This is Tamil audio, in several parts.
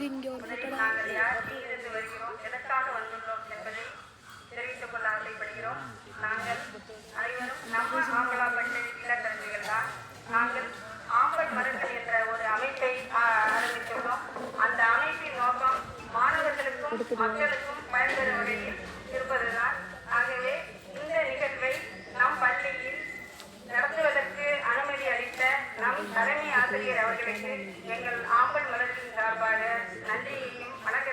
முதலில் நாங்கள் யார் எங்கிருந்து வருகிறோம் எதற்காக வந்துள்ளோம் என்பதை தெரிவித்துக் கொள்ள ஆசைப்படுகிறோம் நாங்கள் அனைவரும் நம்ம மாம்பழப்பட்டு இல்லத்தரசிகள் தான் நாங்கள் ஆம்பல் மரங்கள் என்ற ஒரு அமைப்பை ஆ, ஆரம்பித்துள்ளோம் அந்த அமைப்பின் நோக்கம் மாணவர்களுக்கும் மக்களுக்கும் பயன்பெறும் வகையில் ஆசிரியர் அவர்களுக்கு எங்கள் ஆம்பல் மலத்தின் சார்பாக நன்றியையும் வணக்கம்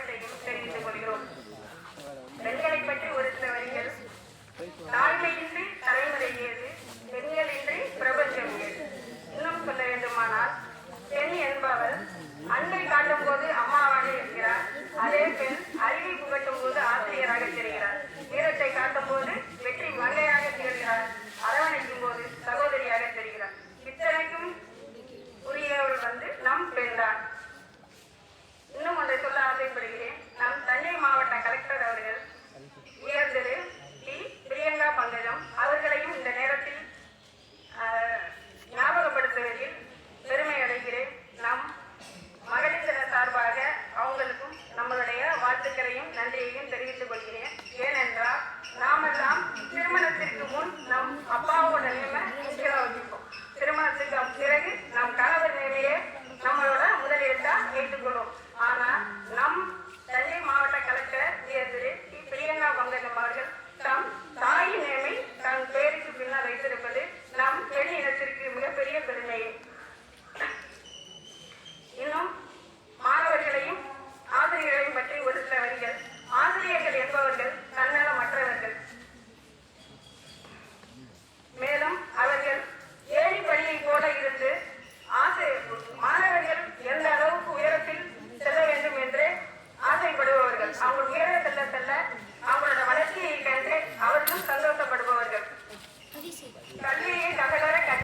வாழ்த்துக்களையும் நன்றியையும் தெரிவித்துக் கொள்கிறேன். ஏனென்றால் நாமெல்லாம் திருமணத்திற்கு முன் நம் அப்பாவோட நிலைமை முக்கியம் வகிப்போம் திருமணத்துக்கு பிறகு நம் கணவர் நிலையை நம்மளோட முதலீட்டா ஏற்றுக்கொள்வோம்